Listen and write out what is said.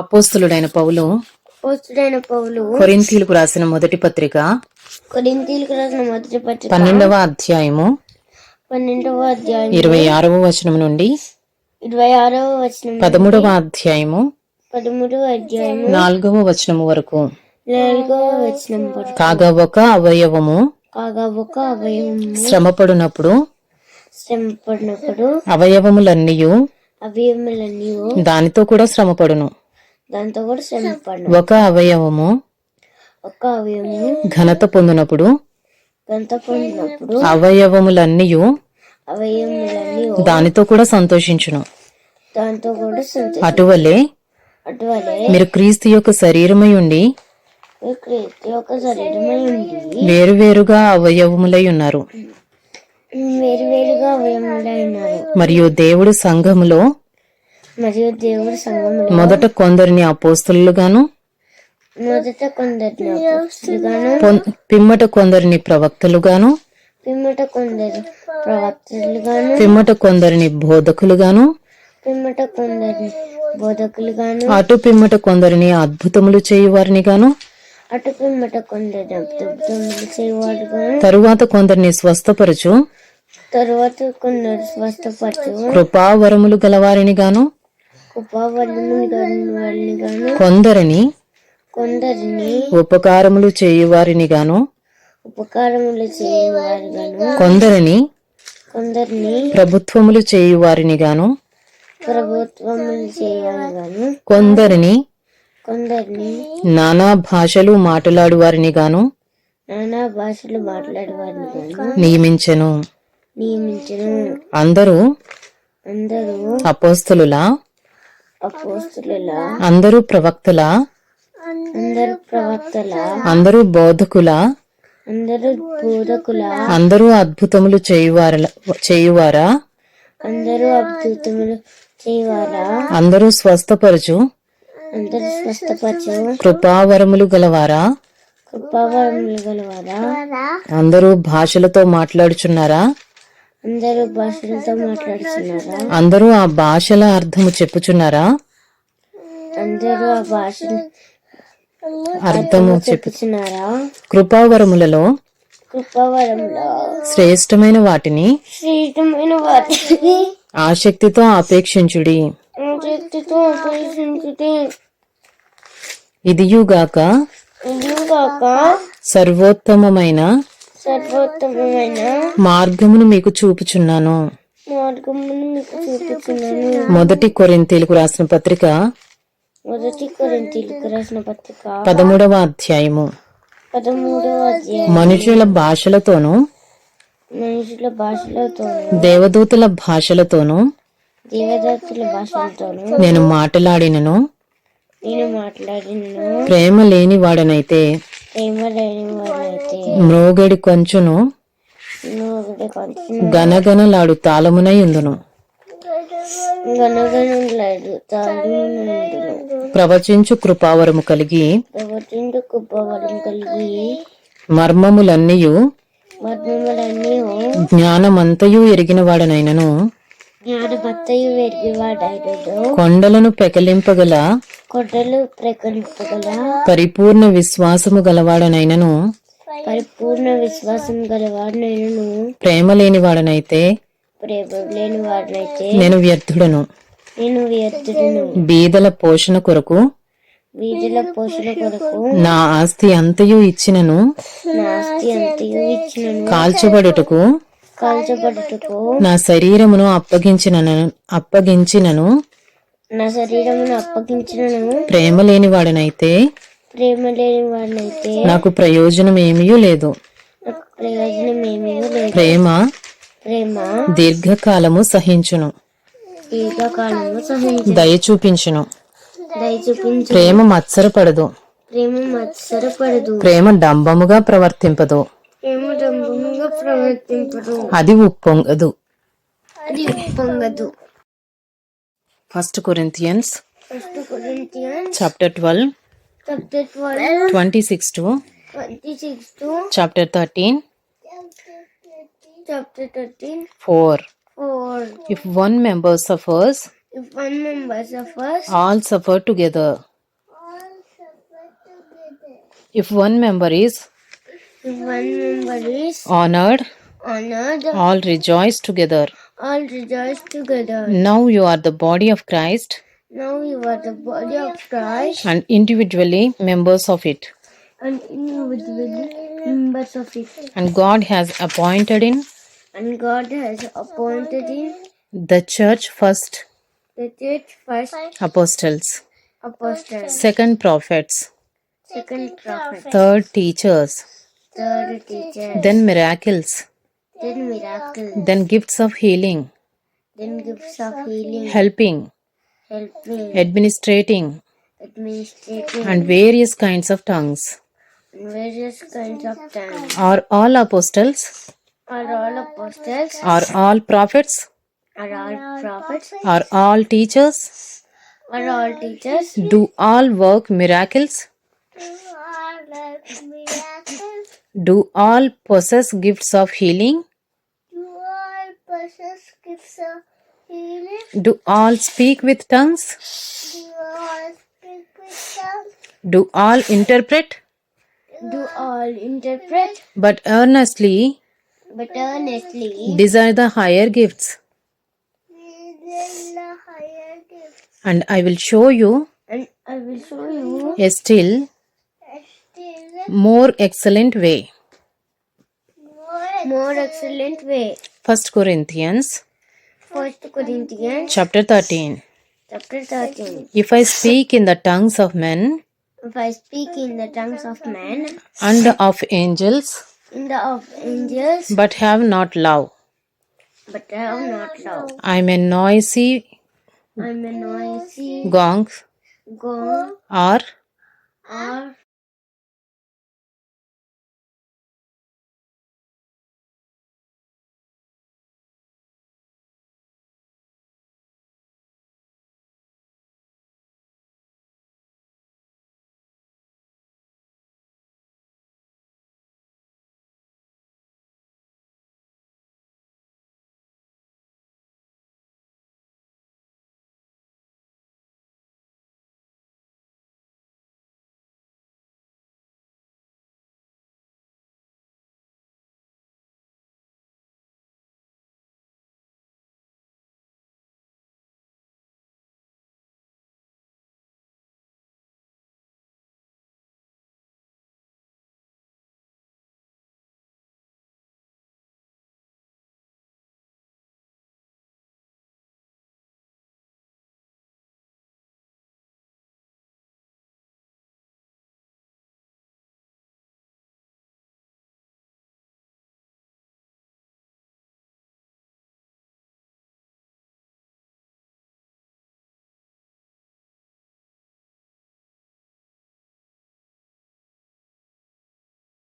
అపోస్తులుడైన పౌలు పోస్తుడైన పౌలు కొరింథీలకు రాసిన మొదటి పత్రిక కొరింథీలకు రాసిన మొదటి పత్రిక పన్నెండవ అధ్యాయము పన్నెండవ అధ్యాయం ఇరవై ఆరవ వచనం నుండి ఇరవై ఆరవ వచనం పదమూడవ అధ్యాయము పదమూడవ అధ్యాయం నాలుగవ వచనము వరకు నాలుగవ వచనం వరకు కాగా ఒక అవయవము కాగా ఒక అవయవం శ్రమపడినప్పుడు శ్రమ పడినప్పుడు అవయవములన్నీ అవయములన్నీ దానితో కూడా శ్రమపడును. దాంతో కూడా శ్రమ పడిన ఒక అవయవము ఒక అవయవము ఘనత పొందినప్పుడు గంత పొందినప్పుడు అవయవములన్నీ అవయములన్నీ దానితో కూడా సంతోషించును. దాంతో కూడా సంతోషం అటువలే అటువలే మీరు క్రీస్తు యొక్క శరీరమై ఉండి క్రీస్తు యొక్క శరీరమై ఉండి వేరువేరుగా అవయవములై ఉన్నారు. వేరు వేరుగా అవయములైనారు మరియు దేవుడు సంఘములో మరియు సంఘములో మొదట కొందరిని అపోస్తులుగాను మొదట కొందరిని అపోస్తులుగాను పిమ్మట కొందరిని ప్రవక్తలుగాను పిమ్మట కొందరు ప్రవక్తలుగాను పిమ్మట కొందరిని బోధకులుగాను పిమ్మట కొందరిని బోధకులుగాను అటు పిమ్మట కొందరిని అద్భుతములు చేయువారిని గాను అటు పిమ్మట కొందరిని అద్భుతములు చేయవాడుగాను తరువాత కొందరిని స్వస్థపరచు తరువాత కొందరు స్వస్థపరచు కృపావరములు గలవారిని గాను కొందరిని కొందరిని ఉపకారములు చేయువారిని గాను ఉపకారములు చేయవారు గాను కొందరిని కొందరిని ప్రభుత్వములు చేయువారిని గాను ప్రభుత్వములు చేయవారు గాను కొందరిని కొందరిని నానా భాషలు మాట్లాడువారిని గాను నానా భాషలు మాట్లాడేవారిని గాను నియమించెను. నియమించను. అందరూ అందరూ అపోస్తలుల అపోస్తుల అందరూ ప్రవక్తల? అందరూ ప్రవక్తల అందరూ బోధకుల? అందరూ బోధకుల అందరూ అద్భుతములు చేయువార చేయువారా? అందరూ అద్భుతములు చేయవారా? అందరూ స్వస్థపరచు? అందరూ స్వస్థపరచు. కృపావరములు గలవారా? కృపావరములు గలవారా? అందరూ భాషలతో మాట్లాడుచున్నారా? అందరూ భాషలతో మాట్లాడుతున్నారా? అందరూ ఆ భాషల అర్థము చెప్పుచున్నారా? అందరూ ఆ భాషను అర్థము చెప్పు చెప్పుచున్నారా? కృపావరములలో కృపావరంలో శ్రేష్టమైన వాటిని శ్రీతమైన వాటిని ఆసక్తితో అపేక్షించుడి. శక్తితో ఉపయోగించుటే ఇదియుగాక ఇదిగాక సర్వోత్తమమైన సర్వోత్తమమైన మార్గమును మీకు చూపుచున్నాను. మార్గమును మీకు చూపుతున్నాను మొదటి కొరింతీలకు రాసిన పత్రిక మొదటి కొరింతీలకు రాసిన పత్రిక పదమూడవ అధ్యాయము. పదమూడవ అధ్యాయం మనుషుల భాషలతోనూ మనుషుల భాషలతోనూ దేవదూతల భాషలతోనూ దేవదత్తుల భాషలతోనూ నేను మాట్లాడినను. నేను ప్రేమ లేని వాడనైతే ప్రేమ లేని వాడినైతే మ్రోగడి కొంచును కొంచెం గనగనలాడు తాళమునై ఉందును. తాళమునందును ప్రవచించు కృపావరము కలిగి కుప్పవరం కలిగి మర్మములన్నీయు జ్ఞానమంతయు ఎరిగిన వాడనైనను కొండలను పెకలింపగల కొట్టలు ప్రకటింపగల పరిపూర్ణ విశ్వాసము గలవాడనైనను పరిపూర్ణ విశ్వాసం గలవాడు నేను ప్రేమ లేని వాడనైతే ప్రేమ లేని వాడినైతే నేను వ్యర్థుడను. నేను వ్యర్థుడును. బీదల పోషణ కొరకు వీధుల పోషణ కొరకు నా ఆస్తి అంతయు ఇచ్చినను. నా ఆస్తి అంతయు ఇచ్చినను. కాల్చబడుటకు కాల్చబడుటకు నా శరీరమును అప్పగించినను అప్పగించినను. నా శరీరమును అప్పగించినను. ప్రేమ లేని వాడనైతే ప్రేమ లేని వాడినైతే నాకు ప్రయోజనం ఏమీ లేదు. నాకు ప్రయోజనం ఏమీ లేదు. ప్రేమ ప్రేమ దీర్ఘకాలము సహించును. దీర్ఘకాలము సహించు దయ చూపించును. దయ చూపించు ప్రేమ మత్సరపడదు. ప్రేమ మత్సరపడదు. ప్రేమ డంబముగా ప్రవర్తింపదు. ప్రేమ డంబముగా ప్రవర్తింపదు అది ఉప్పొంగదు అది పొంగదు first Corinthians first Corinthians chapter twelve chapter twelve twenty six to twenty six to chapter thirteen chapter thirteen four four if one member suffers If one member suffers, all suffer together If one member is If one member is honored, honored, all rejoice together. all rejoice together. Now you are the body of Christ. Now you are the body of Christ. And individually members of it. and individually members of it. And God has appointed in? And God has appointed in the church first. the church first apostles, apostles, second prophets, second prophets, third teachers, third teachers, then miracles, then miracles, then gifts of healing, then gifts of healing, helping, helping, administrating, administrating, and various kinds of tongues. and various kinds of tongues. Are all apostles? Are all apostles? Are all prophets? Are all prophets? Are all teachers? Are all teachers? Do all work miracles? Do all possess gifts of healing? Do all possess gifts of healing? Do all speak with tongues? Do all speak with tongues? Do all interpret? Do all interpret? But earnestly But earnestly desire the higher gifts. And I will show you and I will show you a still more excellent way. more excellent way. First Corinthians First Corinthians chapter 13. chapter 13. If I speak in the tongues of men If I speak in the tongues of men and of angels, in the of angels, but have not love, but I have not love, I am a noisy I'm a noisy gong gong or or